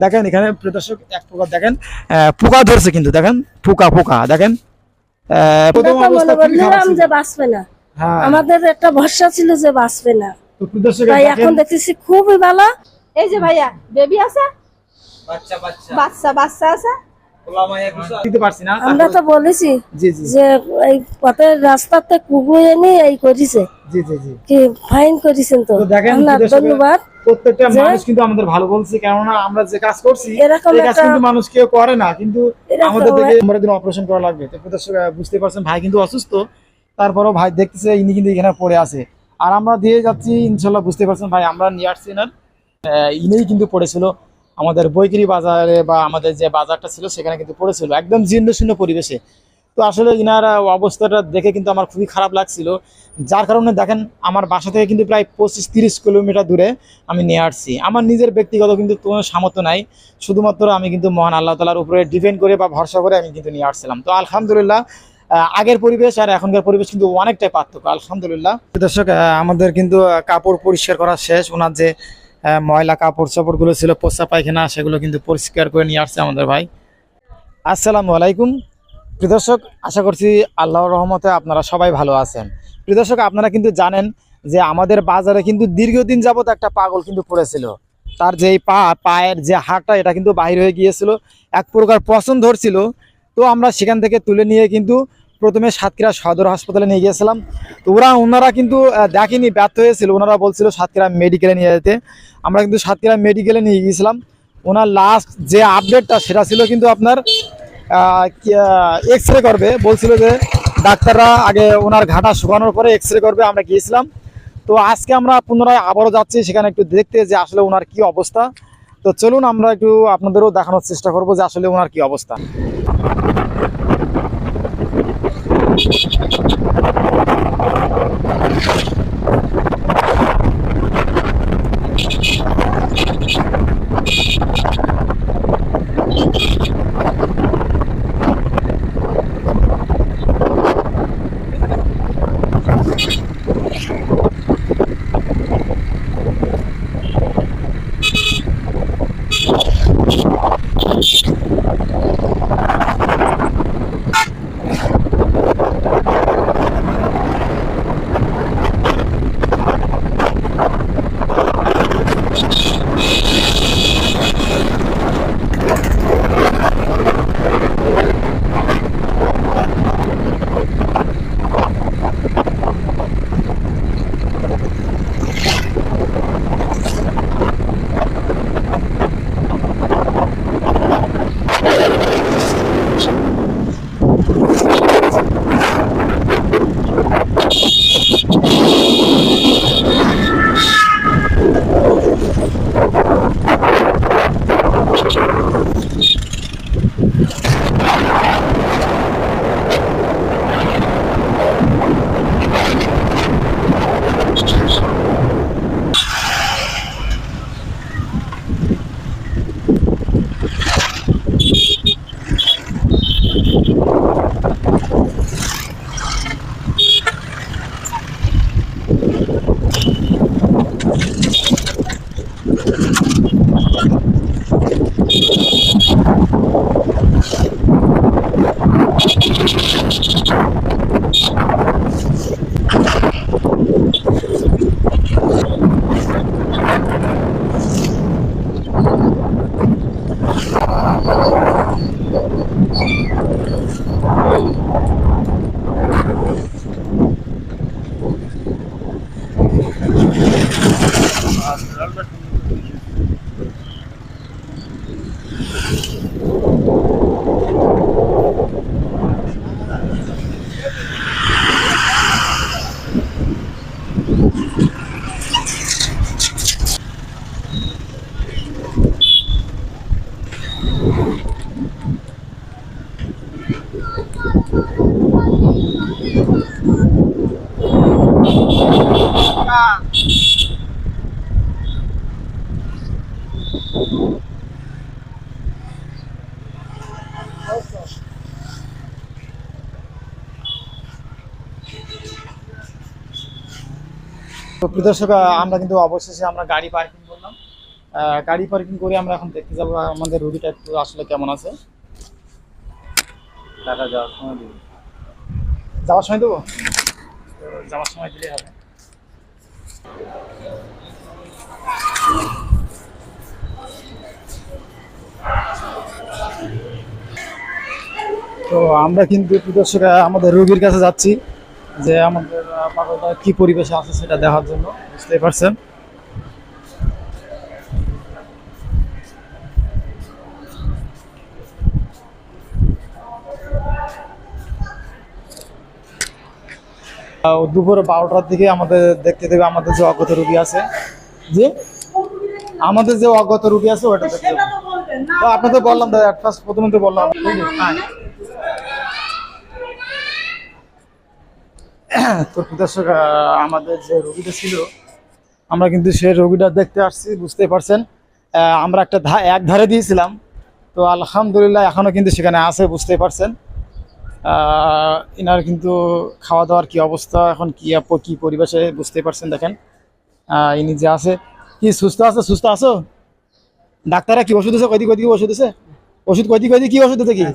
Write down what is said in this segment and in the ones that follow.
দেখেন এখানে প্রদর্শক এক প্রকার দেখেন আহ, পোকা ধরছে কিন্তু দেখেন পোকা পোকা দেখেন হ্যাঁ। আমাদের একটা ভরসা ছিল যে বাঁচবে না। এখন দেখতেছি খুবই ভালো। এই যে ভাইয়া বেবি আছে? বাচ্চা বাচ্চা। বাচ্চা বাচ্চা আছে? পোলা মাইয়া কিছু দিতে পারছি না আমরা তো বলেছি জি জি। যে এই পথের রাস্তাতে কুকুর এনে এই করেছে। জি জি জি। কি ফাইন করেছেন তো? তো দেখেন আপনার প্রিয় দর্শক, ধন্যবাদ প্রত্যেকটা মানুষ কিন্তু আমাদের ভালো বলছে কেননা আমরা যে কাজ করছি এই কাজ কিন্তু মানুষ কেউ করে না। কিন্তু আমাদের থেকে আমরা দিন অপারেশন করা লাগবে। তো বুঝতে পারছেন ভাই কিন্তু অসুস্থ। তারপরও ভাই দেখতেছে ইনি কিন্তু এখানে পড়ে আছে। আর আমরা দিয়ে যাচ্ছি ইনশাল্লাহ বুঝতে পারছেন ভাই আমরা নিয়ে আসছি না ইনিই কিন্তু পড়েছিল। আমাদের বৈকিরি বাজারে বা আমাদের যে বাজারটা ছিল, সেখানে কিন্তু পড়েছিল। একদম জীর্ণ শূন্য পরিবেশে। তো আসলে ইনার অবস্থাটা দেখে কিন্তু আমার খুবই খারাপ লাগছিল। যার কারণে দেখেন, আমার বাসা থেকে কিন্তু প্রায় পঁচিশ তিরিশ কিলোমিটার দূরে আমি নিয়ে আসছি। আমার নিজের ব্যক্তিগত কিন্তু কোনো সামর্থ্য নাই। শুধুমাত্র আমি কিন্তু মহান আল্লাহ তালার উপরে ডিপেন্ড করে বা ভরসা করে আমি কিন্তু নিয়ে আসছিলাম। তো আলহামদুলিল্লাহ আগের পরিবেশ আর এখনকার পরিবেশ কিন্তু অনেকটাই পার্থক্য। আলহামদুলিল্লাহ। দর্শক আমাদের কিন্তু কাপড় পরিষ্কার করা শেষ। ওনার যে ময়লা কাপড় চাপড়গুলো ছিল, পোষা পায়খানা, সেগুলো কিন্তু পরিষ্কার করে নিয়ে আসছে আমাদের ভাই। আসসালামু আলাইকুম। প্রিয় দর্শক, আশা করছি আল্লাহর রহমতে আপনারা সবাই ভালো আছেন। প্রিয় দর্শক, আপনারা কিন্তু জানেন যে আমাদের বাজারে কিন্তু দীর্ঘদিন যাবত একটা পাগল কিন্তু পড়েছিল। তার যে পা, পায়ের যে হাড়টা, এটা কিন্তু বাইর হয়ে গিয়েছিল। এক প্রকার পছন্দ ধরছিল। তো আমরা সেখান থেকে তুলে নিয়ে কিন্তু প্রথমে সাতক্ষীরা সদর হাসপাতালে নিয়ে গিয়েছিলাম। তো ওরা, ওনারা কিন্তু দেখেনি, ব্যর্থ হয়েছিল। ওনারা বলছিল সাতক্ষীরা মেডিকেলে নিয়ে যেতে। আমরা কিন্তু সাতক্ষীরা মেডিকেলে নিয়ে গিয়েছিলাম। ওনার লাস্ট যে আপডেটটা সেটা ছিল কিন্তু আপনার এক্স রে করবে। বলছিল যে ডাক্তাররা আগে ওনার ঘাটা শুকানোর পরে এক্স রে করবে, আমরা গিয়েছিলাম। তো আজকে আমরা পুনরায় আবারও যাচ্ছি, সেখানে একটু দেখতে যে আসলে ওনার কি অবস্থা। তো চলুন, আমরা একটু আপনাদেরও দেখানোর চেষ্টা করব যে আসলে ওনার কি অবস্থা। তো দর্শক আমরা কিন্তু অবশেষে আমরা গাড়ি পার্কিং করলাম। গাড়ি পার্কিং করে আমরা এখন দেখতে যাব আমাদের রুগীটা একটু আসলে কেমন আছে। টাকা যাওয়ার সময় দিবি। যাওয়ার সময় দেবো? তো যাওয়ার সময় দিলেই হবে। তো আমরা কিন্তু প্রদর্শক আমাদের রুগীর কাছে যাচ্ছি যে আমাদের পাগলটা কি পরিবেশে আছে সেটা দেখার জন্য, বুঝতেই পারছেন? দুপুর বারোটার দিকে আমাদের দেখতে দেবে আমাদের যে অজ্ঞত রোগী আছে। যে আমাদের যে অজ্ঞত রোগী আছে, ওটা দেখতে। তো আপনাদের বললাম দাদা first প্রথমে তো বললাম। তো দর্শক আমাদের যে রোগীটা ছিল, আমরা কিন্তু সেই রোগীটা দেখতে আসছি বুঝতে পারছেন। আমরা একটা এক ধারে দিয়েছিলাম। তো আলহামদুলিল্লাহ এখনও কিন্তু সেখানে আছে বুঝতে পারছেন। ইনার কিন্তু খাওয়া দাওয়ার কি অবস্থা, এখন কি কি পরিবেশে বুঝতে পারছেন, দেখেন। ইনি যে আছে, কি সুস্থ আছে, সুস্থ আছো? ডাক্তাররা কি ওষুধ আছে কয়দি কয়দি ওষুধ আছে ওষুধ কয়দি কয়দি কি ওষুধ আছে কি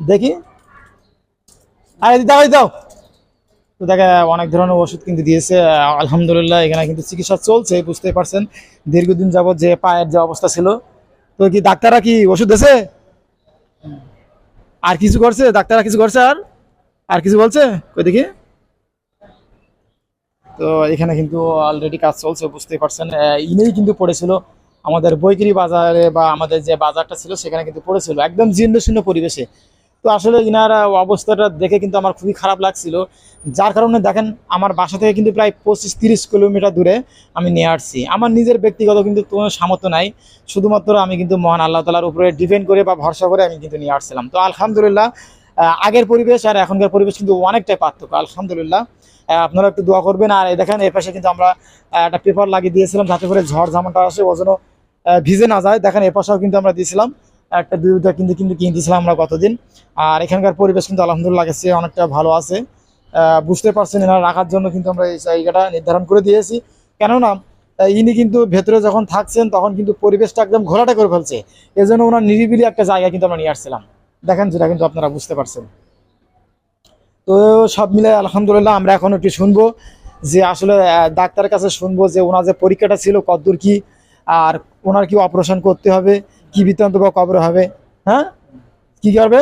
দেখি। আরে, দাও দাও। তো দেখে অনেক ধরনের ওষুধ কিন্তু দিয়েছে আলহামদুলিল্লাহ, এখানে কিন্তু চিকিৎসা চলছে বুঝতে পারছেন। দীর্ঘদিন যাবত যে পায়ের যে অবস্থা ছিল। তো কি ডাক্তাররা কি ওষুধ দিয়েছে? আর কিছু করছে? ডাক্তাররা কিছু করছে আর? আর কিছু বলছে? কই দেখি। তো এখানে কিন্তু অলরেডি কাজ চলছে বুঝতে পারছেন। ইনেই কিন্তু পড়েছিল। আমাদের বৈকিরি বাজারে বা আমাদের যে বাজারটা ছিল, সেখানে কিন্তু পড়েছিল। একদম জীর্ণ শীর্ণ পরিবেশে। তো আসলে ইনার অবস্থাটা দেখে কিন্তু আমার খুবই খারাপ লাগছিল। যার কারণে দেখেন, আমার বাসা থেকে কিন্তু প্রায় পঁচিশ তিরিশ কিলোমিটার দূরে আমি নিয়ে আসছি। আমার নিজের ব্যক্তিগত কিন্তু কোনো সামর্থ্য নাই। শুধুমাত্র আমি কিন্তু মহান আল্লাহ তালার উপরে ডিপেন্ড করে বা ভরসা করে আমি কিন্তু নিয়ে আসছিলাম। তো আলহামদুলিল্লাহ আগের পরিবেশ আর এখনকার পরিবেশ কিন্তু অনেকটাই পার্থক্য। আলহামদুলিল্লাহ আপনারা একটু দোয়া করবেন। আর দেখেন এর পাশে কিন্তু আমরা একটা পেপার লাগিয়ে দিয়েছিলাম যাতে করে ঝড় ঝামনটা আসে, ও যেন ভিজে না যায়। দেখেন, এ পাশেও কিন্তু আমরা দিয়েছিলাম। একটা দুইটা কিন্তু কিন্তু কিনে দিয়েছিলাম আমরা গতদিন। আর এখানকার পরিবেশ কিন্তু আলহামদুলিল্লাহ লাগছে, অনেকটা ভালো আছে। বুঝতে পারছেন এনারা রাখার জন্য কিন্তু আমরা এই জায়গাটা নির্ধারণ করে দিয়েছি। কেননা ইনি কিন্তু ভেতরে যখন থাকছেন, তখন কিন্তু পরিবেশটা একদম ঘোরাটা করে ফেলছে। এজন্য ওনার নিরিবিলি একটা জায়গা কিন্তু আমরা নিয়ে আসছিলাম। দেখেন যেটা কিন্তু আপনারা বুঝতে পারছেন। তো সব মিলে আলহামদুলিল্লাহ আমরা এখন একটু শুনব যে আসলে ডাক্তারের কাছে শুনব যে ওনার যে পরীক্ষাটা ছিল কতদূর কি, আর ওনার কি অপারেশন করতে হবে। কি বৃত্তান্ত বা কবরে হবে? হ্যাঁ? কি করবে?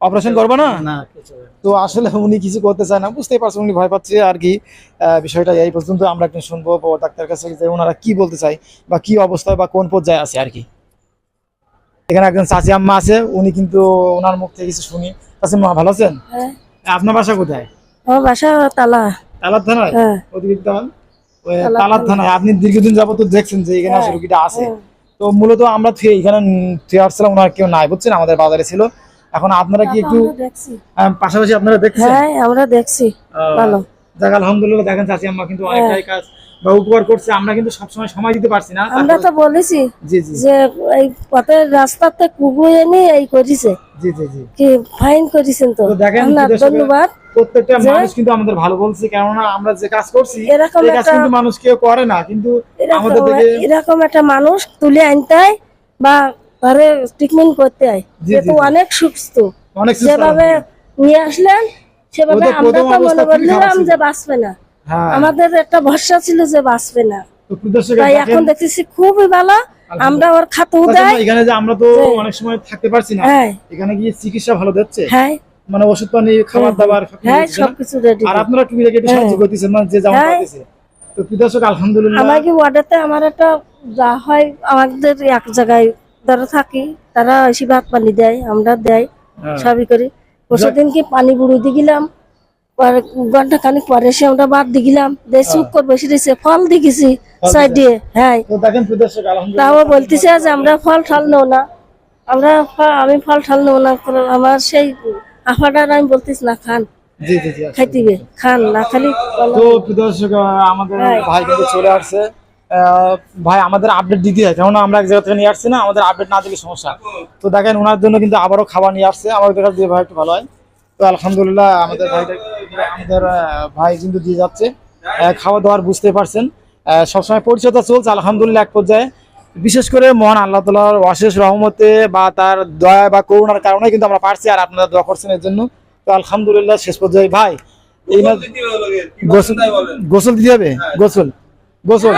অপারেশন করবে না? না তো আসলে উনি কিছু করতে চায় না। বুঝতেই পারছেন উনি ভয় পাচ্ছে আর কি। বিষয়টা এই পর্যন্ত আমরা একটু শুনব ডাক্তার কাছে যে ওনারা কি বলতে চায় বা কি অবস্থায় বা কোন পর্যায়ে আছে আর কি। এখানে একজন চাচি আম্মা আছে উনি কিন্তু ওনার মুখ থেকে কিছু শুনি। চাচি মা ভালো আছেন? হ্যাঁ। আপনার বাসা কোথায়? আমার বাসা তালা। তালার থানায়? হ্যাঁ। ওদিকে তালার তালার থানায়। আপনি দীর্ঘদিন যাবত দেখছেন যে এখানে আসলে হ্যাঁ, রুগীটা আছে। হ্যাঁ। তো মূলত আমরা এখানে থুয়ে আসছিলাম ওনার কেউ নাই বুঝছেন? আমাদের বাজারে ছিল। এখন আপনারা কি একটু পাশাপাশি আপনারা দেখছেন? হ্যাঁ আমরা দেখছি। ভালো। যাক আলহামদুলিল্লাহ দেখেন চাচি আম্মা কিন্তু অনেকটাই কাজ বা উপকার করছে। আমরা কিন্তু সবসময় সময় দিতে পারছি না। আমরা তো বলেছি জি জি। যে এই পথের রাস্তাতে কুকুর এনে এই করেছে। জি জি জি। কি ফাইন করেছেন তো। দেখেন ধন্যবাদ। প্রত্যেকটা মানুষ কিন্তু আমাদের ভালো বলছে কেননা আমরা যে কাজ করছি এরকম একটা- কিন্তু মানুষ কেউ করে না কিন্তু এরকম আমাদের থেকে এরকম একটা মানুষ তুলে আনতে হয় বা ঘরে ট্রিটমেন্ট করতে হয়। যেহেতু। অনেক সুস্থ। অনেক যেভাবে নিয়ে আসলেন সেভাবে আমরা তো মনে করলাম যে বাঁচবে না। হ্যাঁ। আমাদের একটা ভরসা ছিল যে বাঁচবে না। তাই এখন দেখতেছি খুবই ভালো। আমরা ওর খাতে দেয় এখানে যে আমরা তো অনেক সময় থাকতে পারছি না হ্যাঁ। এখানে গিয়ে চিকিৎসা ভালো দিচ্ছে। হ্যাঁ। মানে ওষুধ পানি খাবার দাবার সবকিছু হ্যাঁ না? সবকিছু রেডি আর আপনারা টুকি রেখে একটু সাহায্য হ্যাঁ। করতেছেন মানে যে যেমন হ্যাঁ। পারতেছে। তো প্রদর্শক আলহামদুলিল্লাহ। আমার কি ওয়ার্ডেতে আমার একটা যা হয় আমাদের এক জায়গায় যারা থাকি তারা এসে ভাত পানি দেয় আমরা দেয় হ্যাঁ। সবই করি। পানি বুড়ি দিয়ে গেলাম ঘণ্টা খানিক পরে এসে আমরা ভাত দিয়ে গেলাম দেয় চুপ করে বসে রয়েছে ফল দিয়ে গেছি সাইড হ্যাঁ। তাও বলতেছে যে আমরা ফল ঠাল নেও না। আমরা আমি ফল ঠাল নেও না আমার সেই আফাটার আমি বলতেছি না খান। জি জি জি খাইতিবে খান না খালি তো প্রদর্শক আহ, আমাদের হ্যাঁ। ভাই কিন্তু চলে আসছে। আহ, ভাই আমাদের আপডেট দিতে হয়। কেননা আমরা এক জায়গা থেকে নিয়ে আসছি না আমাদের আপডেট না দিলে সমস্যা। তো দেখেন ওনার জন্য কিন্তু আবারও খাবার নিয়ে আসছে। আমাদের কাছে দিয়ে ভাই একটু ভালো হয়। তো আলহামদুলিল্লাহ আমাদের ভাইটা আমাদের ভাই কিন্তু দিয়ে যাচ্ছে। খাওয়া দাওয়ার বুঝতে পারছেন। আহ, সবসময় পরিচর্যা চলছে আলহামদুলিল্লাহ এক পর্যায়ে। বিশেষ করে মহান আল্লাহ তালার অশেষ রহমতে বা তার দয়া বা করুণার কারণে কিন্তু আমরা পারছি আর আপনারা দোয়া করছেন এর জন্য। তো আলহামদুলিল্লাহ শেষ পর্যায়ে ভাই গোসল গোসল দিতে হবে? গোসল। গোসল?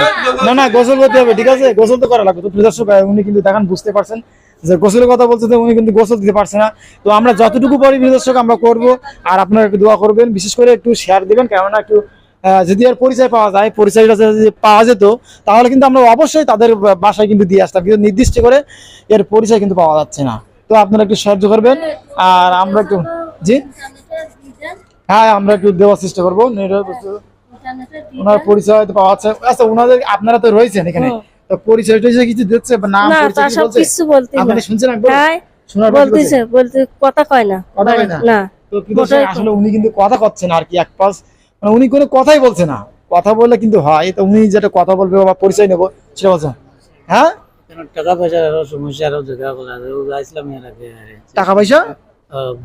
না না গোসল করতে হবে ঠিক আছে? গোসল তো করা লাগবে। তো দর্শক উনি কিন্তু দেখেন বুঝতে পারছেন যে গোসলের কথা বলছে তো উনি কিন্তু গোসল দিতে পারছে না। তো আমরা যতটুকু পারি দর্শক আমরা করব। আর আপনারা একটু দোয়া করবেন বিশেষ করে একটু শেয়ার দিবেন কেননা একটু যদি এর পরিচয় পাওয়া যায় পরিচয়টা যদি পাওয়া যেত তাহলে কিন্তু আমরা অবশ্যই তাদের বাসায় কিন্তু দিয়ে আসতাম। কিন্তু নির্দিষ্ট করে এর পরিচয় কিন্তু পাওয়া যাচ্ছে না। তো আপনারা একটু সাহায্য করবেন। আর আমরা একটু জি? হ্যাঁ আমরা একটু দেওয়ার চেষ্টা করব। ওনার পরিচয় তো পাওয়া যাচ্ছে। আচ্ছা ওনাদের আপনারা তো রয়েছেন এখানে। তো পরিচয় টরিচয় কিছু দিচ্ছে? নাম পরিচয় কিছু সব বলছে? কিছু বলতে আপনি শুনছেন একবার? হ্যাঁ শোনার? বলতেছে বলতে কথা কয় না। কথা কয় না? না। তো প্রিয় দর্শক, ওটাই তো। আসলে উনি কিন্তু কথা করছেন আর কি এক পাশ মানে উনি কোনো কথাই বলছে না। কথা বললে কিন্তু হয় তো উনি যেটা কথা বলবে বা পরিচয় নেব সেটা বলছেন হ্যাঁ? টাকা পয়সার আরও সমস্যা আরও দেখা বলা আসলাম এর আগে। টাকা পয়সা?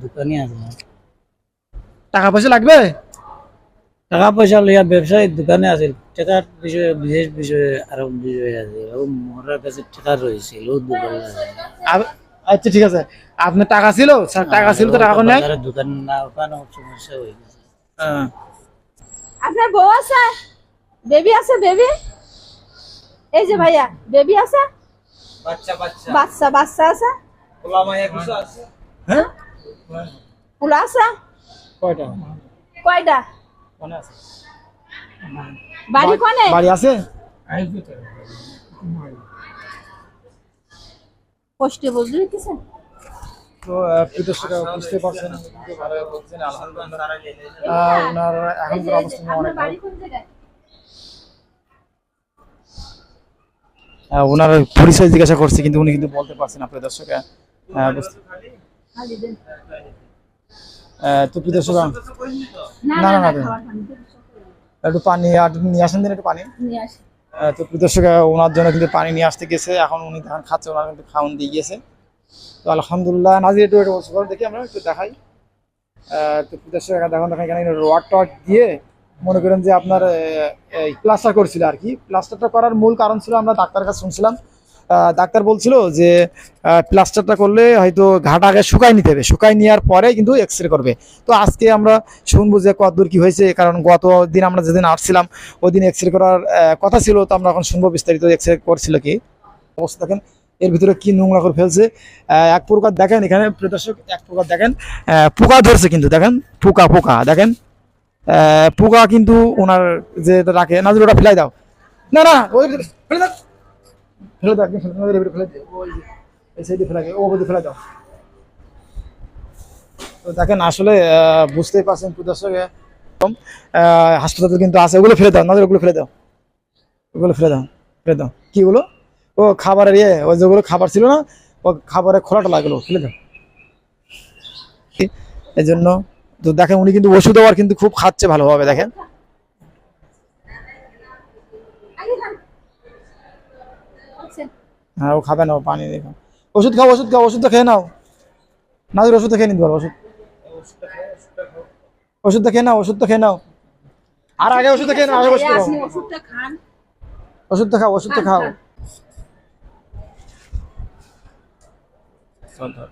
দোকানে আসলাম। টাকা পয়সা লাগবে? টাকা পয়সা লইয়া ব্যবসায়ী দোকানে আছে টাকার বিষয়ে বিশেষ বিষয়ে আরও বিষয় আছে। ও মরার কাছে টাকা রয়েছিল দোকান আচ্ছা ঠিক আছে। আপনার টাকা ছিল স্যার টাকা ছিল তো টাকা নাই? দোকান না ওখানে সমস্যা হয়ে গেছে। হ্যাঁ। আপনার বউ আছে? বেবি আছে বেবি? এই যে ভাইয়া বেবি আছে? বাচ্চা বাচ্চা। বাচ্চা বাচ্চা আছে? পোলা মাইয়া কিছু আছে? হ্যাঁ? পোলা আছে? কয়টা? কয়টা? মনে আছে? বাড়ি কোনে? বাড়ি আছে? কষ্টে বুঝলি কিছু তো আহ, প্রিয় দর্শকরা বুঝতে পারছেন। ওনার এখনকার অবস্থা অনেক ওনার পরিচয় জিজ্ঞাসা করছি কিন্তু উনি কিন্তু বলতে পারছেন প্রিয় দর্শক। আহ, তো প্রিয় দর্শক না না, না একটু পানি আর নিয়ে আসেন দিন একটু পানি। তো প্রিয় দর্শক ওনার জন্য কিন্তু পানি নিয়ে আসতে গেছে। এখন উনি ধান খাচ্ছে ওনার কিন্তু খাওয়ান দিয়ে গিয়েছে। তো আলহামদুলিল্লাহ নাজির একটু একটু পড়ো, দেখি আমরা একটু দেখাই। তো দর্শক দেখেন দেখেন এখানে রড টড দিয়ে মনে করেন যে আপনার এই প্লাস্টার করছিল আর কি। প্লাস্টারটা করার মূল কারণ ছিল আমরা ডাক্তার কাছে শুনছিলাম। ডাক্তার বলছিল যে প্লাস্টারটা করলে হয়তো ঘাটা আগে শুকাই নিতে হবে। শুকাই নেওয়ার পরে কিন্তু এক্স করবে। তো আজকে আমরা শুনব যে কতদূর কি হয়েছে কারণ গত দিন আমরা যেদিন আসছিলাম ওই দিন এক্স করার কথা ছিল তো আমরা এখন শুনব বিস্তারিত এক্স করছিল কি। অবস্থা দেখেন এর ভিতরে কি নোংরা করে ফেলছে? এক প্রকার দেখেন এখানে প্রিয় দর্শক এক প্রকার দেখেন পোকা ধরছে কিন্তু দেখেন পোকা পোকা দেখেন। পোকা কিন্তু ওনার যে রাখে নাজুর ওটা ফেলাই দাও। না না ওই ফেলে দাও। ফেলে দাও ফেলে এই সাইডে ফেলে ও ফেলে দাও। তো দেখেন আসলে বুঝতেই পারছেন প্রিয় দর্শক আহ, হাসপাতালে কিন্তু আছে ওগুলো ফেলে দাও নাজুর ওগুলো ফেলে দাও। ওগুলো ফেলে দাও ফেলে দাও। কি ওগুলো ও খাবারের ইয়ে ওই যেগুলো খাবার ছিল না, ও খাবারের খোলাটা লাগল ফেলে দাও এই জন্য তো দেখেন উনি কিন্তু ওষুধ আবার কিন্তু খুব খাচ্ছে ভালোভাবে, দেখেন। হ্যাঁ ও খাবে না, ও পানি দেখো। ওষুধ খাও ওষুধ খাও, ওষুধটা খেয়ে নাও। নাজুর, ওষুধটা খেয়ে নিতে পারো, ওষুধ। ওষুধটা খেয়ে নাও, ওষুধটা খেয়ে নাও। আর আগে ওষুধটা খেয়ে নাও, আগে পড়ো। আপনি ওষুধটা খান ওষুধটা খাও। ওষুধটা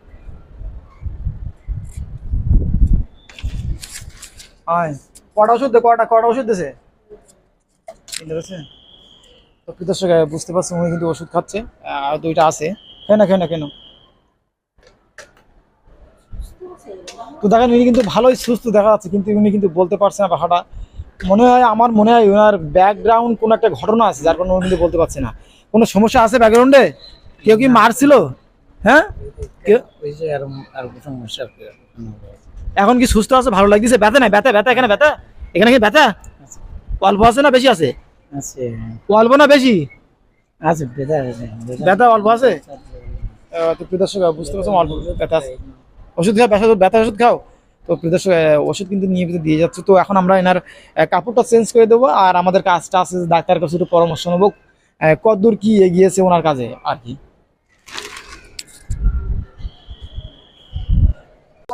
আয় কটা ওষুধ কটা কটা ওষুধ দিছে? দিছে? তো দর্শক, বুঝতে পারছেন উনি কিন্তু ওষুধ খাচ্ছে। আর দুইটা আছে। কেন কেন কেন তো দেখেন উনি কিন্তু ভালোই সুস্থ দেখা যাচ্ছে কিন্তু উনি কিন্তু বলতে পারছে না ভাষাটা মনে হয় আমার মনে হয় ওনার ব্যাকগ্রাউন্ড কোনো একটা ঘটনা আছে যার কারণে উনি কিন্তু বলতে পারছে না। কোনো সমস্যা আছে ব্যাকগ্রাউন্ডে কেউ কি মারছিল? হ্যাঁ? এখন কি সুস্থ আছে? ভালো লাগতেছে? ব্যথা নাই? ব্যথা ব্যথা এখানে ব্যথা? এখানে কি ব্যথা? অল্প আছে না বেশি আছে? আছে। অল্প না বেশি? আছে ব্যথা অল্প আছে? তো বুঝতে পারছ অল্প ব্যথা আছে। ওষুধ খাও ব্যথা ব্যথা ওষুধ খাও। তো ওষুধ কিন্তু নিয়মিত দিয়ে যাচ্ছে। তো এখন আমরা এনার কাপড়টা চেঞ্জ করে দেবো আর আমাদের কাজটা আছে ডাক্তার কাছে একটু পরামর্শ নেব। কতদূর কি এগিয়েছে ওনার কাজে আর কি?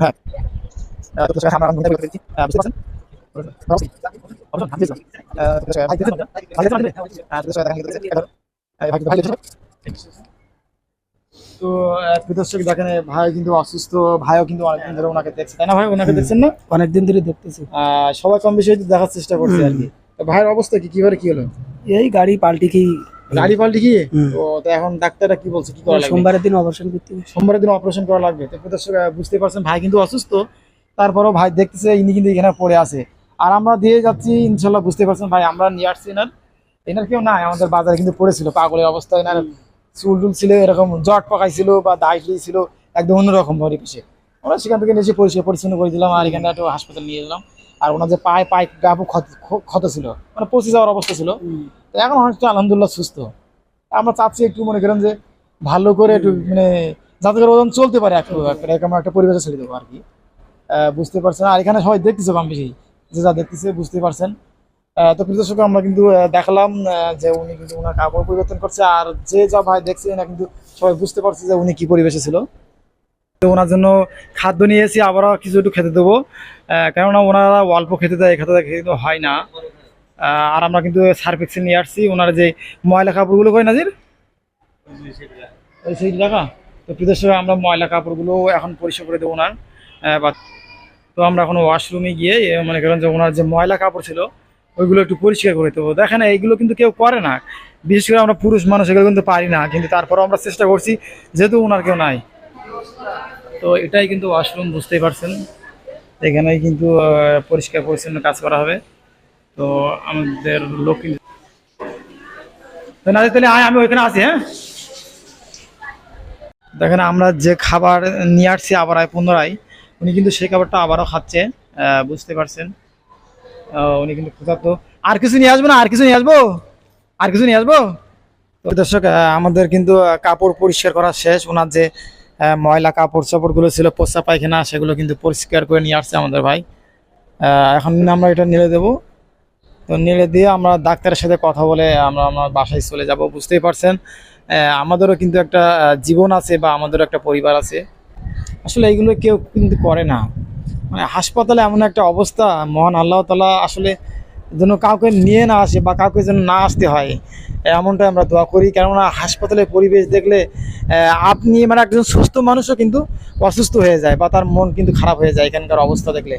হ্যাঁ তো দর্শক দেখেন ভাই কিন্তু অসুস্থ ভাইও কিন্তু অনেকদিন ধরে ওনাকে দেখছে তাই না ভাই? ওনাকে দেখছেন না? অনেকদিন ধরে দেখতেছি। সবাই কম বেশি দেখার চেষ্টা করছে আর কি। ভাইয়ের অবস্থা কি? কীভাবে কি হলো? এই গাড়ি পাল্টি কি গাড়ি পাল্টি কি। তো এখন ডাক্তাররা কি বলছে? কি করা লাগবে? সোমবারের দিন অপারেশন করতে হবে। সোমবারের দিন অপারেশন করা লাগবে। তো বুঝতে পারছেন ভাই কিন্তু অসুস্থ। তারপরেও ভাই দেখতেছে ইনি কিন্তু এখানে পড়ে আছে। আর আমরা দিয়ে যাচ্ছি ইনশাল্লাহ বুঝতে পারছেন ভাই আমরা নিয়ে আসছি এনার। এনার কেউ নাই আমাদের বাজারে কিন্তু পড়েছিল পাগলের অবস্থা। এনার চুল টুল ছিল এরকম জট পাকাইছিল বা দায় ছিল একদম অন্যরকম ভাবে পিছিয়ে আমরা সেখান থেকে এসে পরিষ্কার পরিচ্ছন্ন করে দিলাম আর এখানে একটু হাসপাতাল নিয়ে গেলাম আর ওনার যে পায়ে পায়ে গাবু ক্ষত ক্ষত ছিল মানে পচে যাওয়ার অবস্থা ছিল। তো এখন অনেকটা আলহামদুলিল্লাহ সুস্থ। আমরা চাচ্ছি একটু মনে করেন যে ভালো করে একটু মানে যাতে করে ওজন চলতে পারে একটু একটা এরকম একটা পরিবেশে ছেড়ে দেবো আর কি। আহ, বুঝতে পারছেন? আর এখানে সবাই দেখতেছে কম বেশি যে যা দেখতেছে বুঝতে পারছেন। তো প্রিয় দর্শক আমরা কিন্তু দেখালাম যে উনি কিন্তু ওনার কাপড় পরিবর্তন করছে আর যে যা ভাই দেখছে না কিন্তু সবাই বুঝতে পারছে যে উনি কি পরিবেশে ছিল। ওনার জন্য খাদ্য নিয়ে এসেছি আবারও কিছু একটু খেতে দেবো। কেননা ওনারা অল্প খেতে দেয় খেতে দেয় কিন্তু হয় না। আর আমরা কিন্তু সার্ফ নিয়ে আসছি, ওনার যে ময়লা কাপড়গুলো কই নাজির সেই টাকা। তো বিদেশে আমরা ময়লা কাপড়গুলো এখন পরিষ্কার করে দেবো ওনার। বা তো আমরা এখন ওয়াশরুমে গিয়ে মনে করেন যে ওনার যে ময়লা কাপড় ছিল, ওইগুলো একটু পরিষ্কার করে দেবো। দেখেন, এইগুলো কিন্তু কেউ করে না। বিশেষ করে আমরা পুরুষ মানুষ, এগুলো কিন্তু পারি না। কিন্তু তারপরেও আমরা চেষ্টা করছি, যেহেতু ওনার কেউ নাই। তো এটাই কিন্তু ওয়াশরুম বুঝতেই পারছেন। এখানেই কিন্তু পরিষ্কার পরিচ্ছন্ন কাজ করা হবে। তো আমাদের লোক কিন্তু তাহলে আয়, আমি ওইখানে আছি হ্যাঁ? দেখেন, আমরা যে খাবার নিয়ে আসছি আবার আয় পুনরায়, উনি কিন্তু সেই খাবারটা আবারও খাচ্ছে বুঝতে পারছেন। উনি কিন্তু ক্ষুধার্ত। আর কিছু নিয়ে আসব না? আর কিছু নিয়ে আসব? আর কিছু নিয়ে আসব? দর্শক আমাদের কিন্তু কাপড় পরিষ্কার করা শেষ। ওনার যে ময়লা কাপড় চাপড়গুলো ছিল, পোষা পায়খানা, সেগুলো কিন্তু পরিষ্কার করে নিয়ে আসছে আমাদের ভাই। এখন আমরা এটা নেড়ে দেবো। তো নেড়ে দিয়ে আমরা ডাক্তারের সাথে কথা বলে আমরা আমার বাসায় চলে যাব, বুঝতেই পারছেন। আমাদেরও কিন্তু একটা জীবন আছে বা আমাদেরও একটা পরিবার আছে। আসলে এগুলো কেউ কিন্তু করে না। মানে হাসপাতালে এমন একটা অবস্থা, মহান আল্লাহ তালা আসলে যেন কাউকে নিয়ে না আসে বা কাউকে যেন না আসতে হয়। এমনটাই আমরা দোয়া করি। কেননা হাসপাতালের পরিবেশ দেখলে আপনি মানে একজন সুস্থ মানুষও কিন্তু অসুস্থ হয়ে যায় বা তার মন কিন্তু খারাপ হয়ে যায় এখানকার অবস্থা দেখলে।